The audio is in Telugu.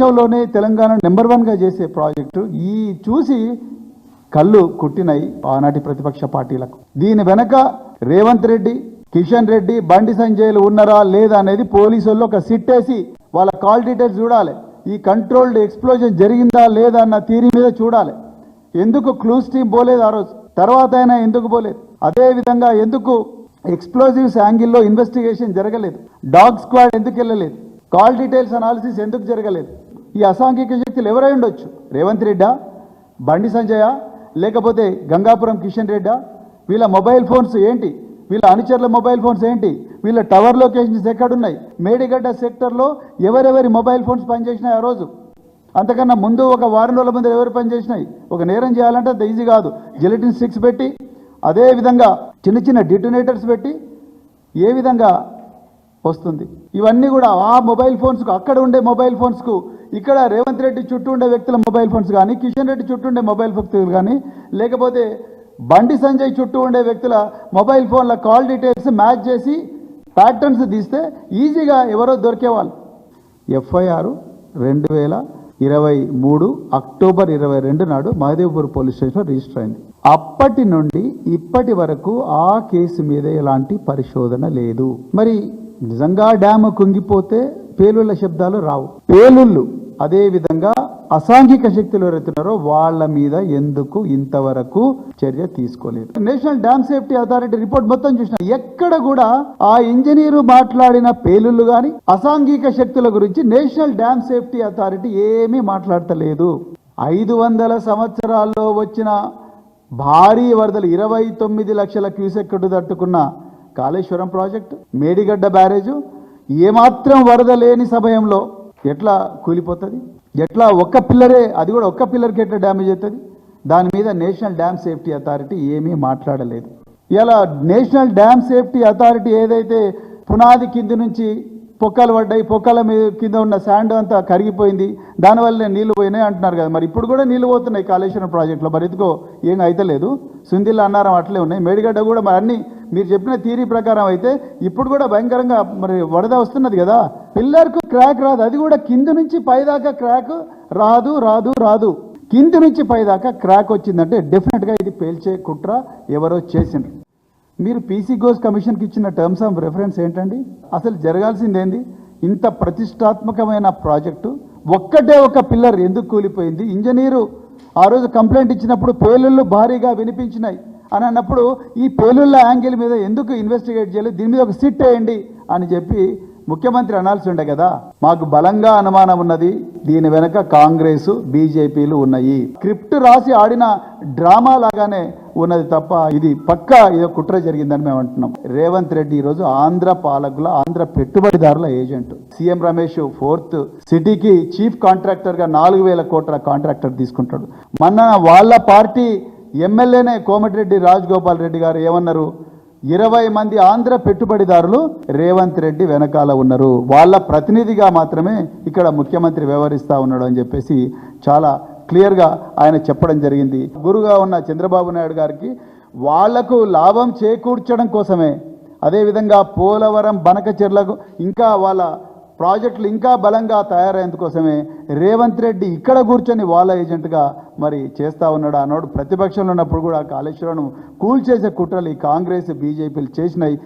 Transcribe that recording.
దేశంలోనే తెలంగాణ నెంబర్ వన్గా చేసే ప్రాజెక్టు ఈ చూసి కళ్ళు కుట్టినాయి ఆనాటి ప్రతిపక్ష పార్టీలకు. దీని వెనక రేవంత్ రెడ్డి కిషన్ రెడ్డి బండి సంజయ్లు ఉన్నారా లేదా అనేది పోలీసుల్లో ఒక సిట్టేసి వాళ్ళ కాల్ డీటెయిల్స్ చూడాలి. ఈ కంట్రోల్డ్ ఎక్స్ప్లోజన్ జరిగిందా లేదా అన్న తీరి మీద చూడాలి. ఎందుకు క్లూస్ టీమ్ పోలేదు ఆ రోజు? తర్వాత అయినా ఎందుకు పోలేదు? అదేవిధంగా ఎందుకు ఎక్స్ప్లోజివ్స్ యాంగిల్లో ఇన్వెస్టిగేషన్ జరగలేదు? డాగ్ స్క్వాడ్ ఎందుకు వెళ్ళలేదు? కాల్ డీటెయిల్స్ అనాలిసిస్ ఎందుకు జరగలేదు? ఈ అసాంఘిక శక్తులు ఎవరై ఉండొచ్చు? రేవంత్ రెడ్డా బండి సంజయ లేకపోతే గంగాపురం కిషన్ రెడ్డా? వీళ్ళ మొబైల్ ఫోన్స్ ఏంటి? వీళ్ళ అనుచరుల మొబైల్ ఫోన్స్ ఏంటి? వీళ్ళ టవర్ లొకేషన్స్ ఎక్కడున్నాయి? మేడిగడ్డ సెక్టర్లో ఎవరెవరి మొబైల్ ఫోన్స్ పనిచేసినాయి ఆ రోజు? అంతకన్నా ముందు ఒక వారం రోజుల ముందు ఎవరు పనిచేసినాయి? ఒక నేరం చేయాలంటే అంత ఈజీ కాదు. జిలెటిన్ స్టిక్స్ పెట్టి అదే విధంగా చిన్న చిన్న డిటోనేటర్స్ పెట్టి ఏ విధంగా వస్తుంది? ఇవన్నీ కూడా ఆ మొబైల్ ఫోన్స్కు అక్కడ ఉండే మొబైల్ ఫోన్స్కు ఇక్కడ రేవంత్ రెడ్డి చుట్టూ ఉండే వ్యక్తుల మొబైల్ ఫోన్స్ కానీ కిషన్ రెడ్డి చుట్టూ ఉండే మొబైల్ వ్యక్తులు కానీ లేకపోతే బండి సంజయ్ చుట్టూ ఉండే వ్యక్తుల మొబైల్ ఫోన్ల కాల్ డీటెయిల్స్ మ్యాచ్ చేసి ప్యాటర్న్స్ తీస్తే ఈజీగా ఎవరో దొరికేవాళ్ళు. ఎఫ్ఐఆర్ రెండు వేల ఇరవై మూడు అక్టోబర్ ఇరవై రెండు నాడు మహదేవ్పూర్ పోలీస్ స్టేషన్లో రిజిస్టర్ అయింది. అప్పటి నుండి ఇప్పటి వరకు ఆ కేసు మీద ఎలాంటి పరిశోధన లేదు. మరి నిజంగా డ్యామ్ కుంగిపోతే పేలుళ్ళ శబ్దాలు రావు. పేలుళ్ళు అదేవిధంగా అసాంఘిక శక్తులు ఎవరైతున్నారో వాళ్ళ మీద ఎందుకు ఇంతవరకు చర్య తీసుకోలేదు. National dam safety authority report మొత్తం చూసిన ఎక్కడ కూడా ఆ ఇంజనీరు మాట్లాడిన పేలుళ్ళు గాని అసాంఘిక శక్తుల గురించి నేషనల్ డ్యామ్ సేఫ్టీ అథారిటీ ఏమీ మాట్లాడతలేదు. ఐదు వందల సంవత్సరాల్లో వచ్చిన భారీ వరదలు ఇరవై తొమ్మిది లక్షల క్యూసెక్కుడు తట్టుకున్న కాళేశ్వరం ప్రాజెక్టు మేడిగడ్డ బ్యారేజు ఏమాత్రం వరద లేని సమయంలో ఎట్లా కూలిపోతుంది? ఎట్లా ఒక్క పిల్లరే అది కూడా ఒక్క పిల్లర్కి ఎట్లా డ్యామేజ్ అవుతుంది దాని మీద నేషనల్ డ్యామ్ సేఫ్టీ అథారిటీ ఏమీ మాట్లాడలేదు. ఇలా నేషనల్ డ్యామ్ సేఫ్టీ అథారిటీ ఏదైతే పునాది కింది నుంచి పొక్కలు పడ్డాయి పొక్కల మీద కింద ఉన్న శాండ్ అంతా కరిగిపోయింది దానివల్లనే నీళ్ళు పోయినాయి అంటున్నారు కదా. మరి ఇప్పుడు కూడా నీళ్ళు పోతున్నాయి కాళేశ్వరం ప్రాజెక్టులో మరి ఎందుకో ఏం అయితలేదు. సుందిల్ల అన్నారం అట్లే ఉన్నాయి. మేడిగడ్డ కూడా మరి అన్నీ మీరు చెప్పిన థీరీ ప్రకారం అయితే ఇప్పుడు కూడా భయంకరంగా మరి వరద వస్తున్నది కదా. పిల్లర్కు క్రాక్ రాదు. అది కూడా కింది నుంచి పైదాకా క్రాక్ రాదు రాదు రాదు. కింది నుంచి పైదాకా క్రాక్ వచ్చిందంటే డెఫినెట్గా ఇది పేల్చే కుట్ర ఎవరో చేసిండ్రు. మీరు పీసీ గోస్ కమిషన్కి ఇచ్చిన టర్మ్స్ ఆఫ్ రెఫరెన్స్ ఏంటండి? అసలు జరగాల్సింది ఏంది ఇంత ప్రతిష్టాత్మకమైన ప్రాజెక్టు ఒక్కటే ఒక పిల్లర్ ఎందుకు కూలిపోయింది? ఇంజనీరు ఆ రోజు కంప్లైంట్ ఇచ్చినప్పుడు పేలుళ్ళు భారీగా వినిపించినాయి. అని అన్నప్పుడు ఈ పేలుళ్ళ యాంగిల్ మీద ఎందుకు ఇన్వెస్టిగేట్ చేయలేదు దీని మీద ఒక సిట్ వేయండి అని చెప్పి ముఖ్యమంత్రి అనాల్సి ఉండే కదా. మాకు బలంగా అనుమానం ఉన్నది దీని వెనక కాంగ్రెస్ బీజేపీలు ఉన్నాయి. క్రిప్ట్ రాసి ఆడిన డ్రామా లాగానే ఉన్నది తప్ప ఇది పక్కా ఏదో కుట్ర జరిగిందని మేము అంటున్నాం. రేవంత్ రెడ్డి ఈరోజు ఆంధ్ర పాలకుల ఆంధ్ర పెట్టుబడిదారుల ఏజెంట్. సీఎం రమేష్ ఫోర్త్ సిటీకి చీఫ్ కాంట్రాక్టర్గా నాలుగు వేల కోట్ల కాంట్రాక్టర్ తీసుకుంటాడు. మొన్న వాళ్ళ పార్టీ ఎమ్మెల్యేనే కోమటిరెడ్డి రాజగోపాల్ రెడ్డి గారు ఏమన్నారు? ఇరవై మంది ఆంధ్ర పెట్టుబడిదారులు రేవంత్ రెడ్డి వెనకాల ఉన్నారు. వాళ్ళ ప్రతినిధిగా మాత్రమే ఇక్కడ ముఖ్యమంత్రి వ్యవహరిస్తూ ఉన్నాడు అని చెప్పేసి చాలా క్లియర్గా ఆయన చెప్పడం జరిగింది. గురుగా ఉన్న చంద్రబాబు నాయుడు గారికి వాళ్ళకు లాభం చేకూర్చడం కోసమే. అదేవిధంగా పోలవరం బనకచెర్లకు ఇంకా వాళ్ళ ప్రాజెక్టులు ఇంకా బలంగా తయారయ్యేందుకోసమే రేవంత్ రెడ్డి ఇక్కడ కూర్చొని వాళ్ళ ఏజెంట్గా మరి చేస్తా ఉన్నాడు అన్నాడు ప్రతిపక్షంలో ఉన్నప్పుడు కూడా కాళేశ్వరం కూల్చేసే కుట్రలు ఈ కాంగ్రెస్ బీజేపీలు చేసినాయి.